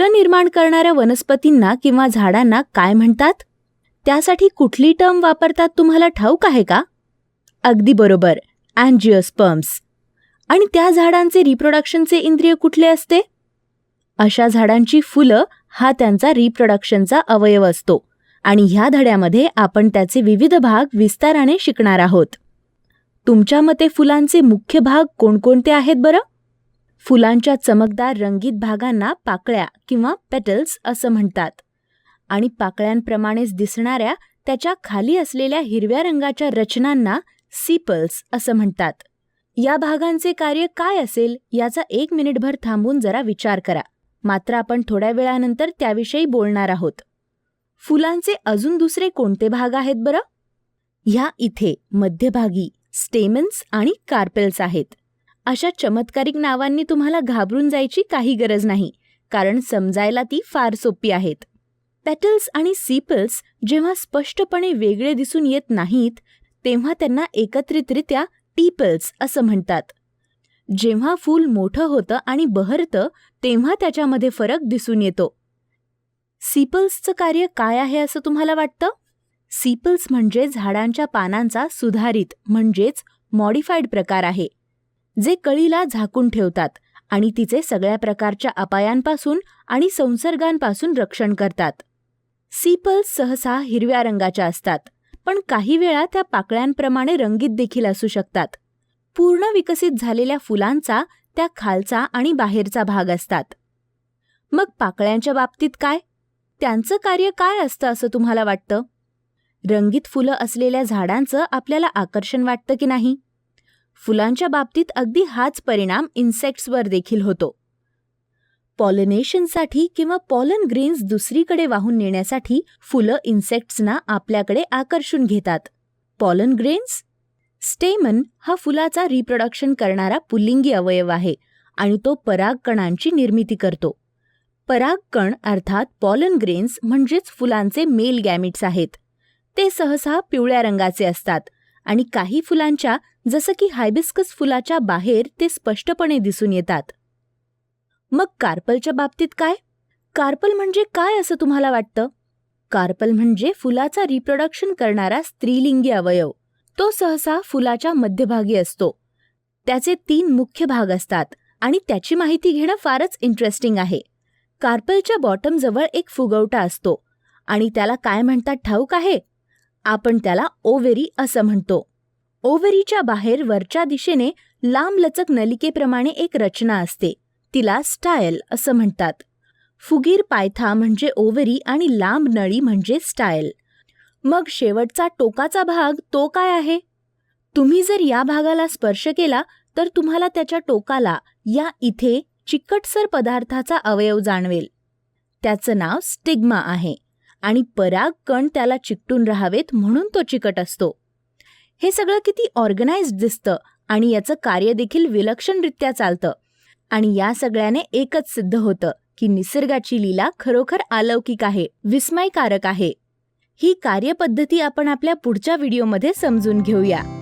फुलं निर्माण करणाऱ्या वनस्पतींना किंवा झाडांना काय म्हणतात? त्यासाठी कुठली टर्म वापरतात तुम्हाला ठाऊक आहे का? अगदी बरोबर. अँजिओस्पर्म्स. आणि त्या झाडांचे रिप्रोडक्शनचे इंद्रिय कुठले असते? अशा झाडांची फुलं हा त्यांचा रिप्रोडक्शनचा अवयव असतो. आणि ह्या धड्यामध्ये आपण त्याचे विविध भाग विस्ताराने शिकणार आहोत. तुमच्या मते फुलांचे मुख्य भाग कोणकोणते आहेत बरं? फुलांच्या चमकदार रंगीत भागांना पाकळ्या किंवा पेटल्स असं म्हणतात. आणि पाकळ्यांप्रमाणेच दिसणाऱ्या त्याच्याखाली असलेल्या हिरव्या रंगाच्या रचनांना सीपल्स असं म्हणतात. या भागांचे कार्य काय असेल याचा एक मिनिटभर थांबून जरा विचार करा. मात्र आपण थोड्या वेळानंतर त्याविषयी बोलणार आहोत. फुलांचे अजून दुसरे कोणते भाग आहेत बरं? ह्या इथे मध्यभागी स्टेमन्स आणि कार्पेल्स आहेत. अशा चमत्कारिक नावांनी तुम्हाला घाबरून जायची काही गरज नाही कारण समजायला ती फार सोपी आहेत. पॅटल्स आणि सीपल्स जेव्हा स्पष्टपणे वेगळे दिसून येत नाहीत तेव्हा त्यांना एकत्रितरित्या टीपल्स असं म्हणतात. जेव्हा फूल मोठं होतं आणि बहरतं तेव्हा त्याच्यामध्ये फरक दिसून येतो. सीपल्सचं कार्य काय आहे असं तुम्हाला वाटतं? सीपल्स म्हणजे झाडांच्या पानांचा सुधारित म्हणजेच मॉडिफाईड प्रकार आहे. जे कळीला झाकून ठेवतात आणि तिचे सगळ्या प्रकारच्या अपायांपासून आणि संसर्गांपासून रक्षण करतात. सीपल्स सहसा हिरव्या रंगाच्या असतात पण काही वेळा त्या पाकळ्यांप्रमाणे रंगीत देखील असू शकतात. पूर्ण विकसित झालेल्या फुलांचा त्या खालचा आणि बाहेरचा भाग असतात. मग पाकळ्यांच्या बाबतीत काय? त्यांचं कार्य काय असतं असं तुम्हाला वाटतं? रंगीत फुलं असलेल्या झाडांचं आपल्याला आकर्षण वाटतं की नाही? फुलांच्या बाबतीत अगदी हाच परिणाम इन्सेक्ट्सवर देखील होतो. पॉलिनेशनसाठी किंवा पॉलन ग्रेन्स दुसरीकडे वाहून नेण्यासाठी फुलं इन्सेक्ट्सना आपल्याकडे आकर्षून घेतात. Pollen grains? स्टेमन हा फुलाचा रिप्रोडक्शन करणारा पुल्लिंगी अवयव आहे आणि तो परागकणांची निर्मिती करतो. परागकण अर्थात पॉलन ग्रेन्स म्हणजेच फुलांचे मेल गॅमिट्स आहेत. ते सहसा पिवळ्या रंगाचे असतात आणि काही फुलांच्या जसं की हायबिस्कस फुलाच्या बाहेर ते स्पष्टपणे दिसून येतात. मग कार्पलच्या बाबतीत काय? कार्पल म्हणजे काय असं तुम्हाला वाटतं? कार्पल म्हणजे फुलाचा रिप्रोडक्शन करणारा स्त्रीलिंगी अवयव. तो सहसा फुलाच्या मध्यभागी असतो. त्याचे तीन मुख्य भाग असतात आणि त्याची माहिती घेणं फारच इंटरेस्टिंग आहे. कार्पलच्या बॉटमजवळ एक फुगवटा असतो आणि त्याला काय म्हणतात ठाऊक आहे? आपण त्याला ओवेरी असं म्हणतो. ओव्हरीच्या बाहेर वरच्या दिशेने लांबलचक नलिकेप्रमाणे एक रचना असते. तिला स्टायल असं म्हणतात. फुगीर पायथा म्हणजे ओव्हरी आणि लांब नळी म्हणजे स्टायल. मग शेवटचा टोकाचा भाग तो काय आहे? तुम्ही जर या भागाला स्पर्श केला तर तुम्हाला त्याच्या टोकाला या इथे चिकटसर पदार्थाचा अवयव जाणवेल. त्याचं नाव स्टिग्मा आहे आणि पराग कण त्याला चिकटून राहावेत म्हणून तो चिकट असतो. हे सगळं किती ऑर्गनाइज्ड दिसतं आणि याचं कार्य देखील विलक्षणरित्या चालतं. आणि या सगळ्याने एकच सिद्ध होतं की निसर्गाची लीला खरोखर अलौकिक आहे विस्मयकारक आहे. ही कार्यपद्धती आपण आपल्या पुढच्या व्हिडिओमध्ये समजून घेऊया.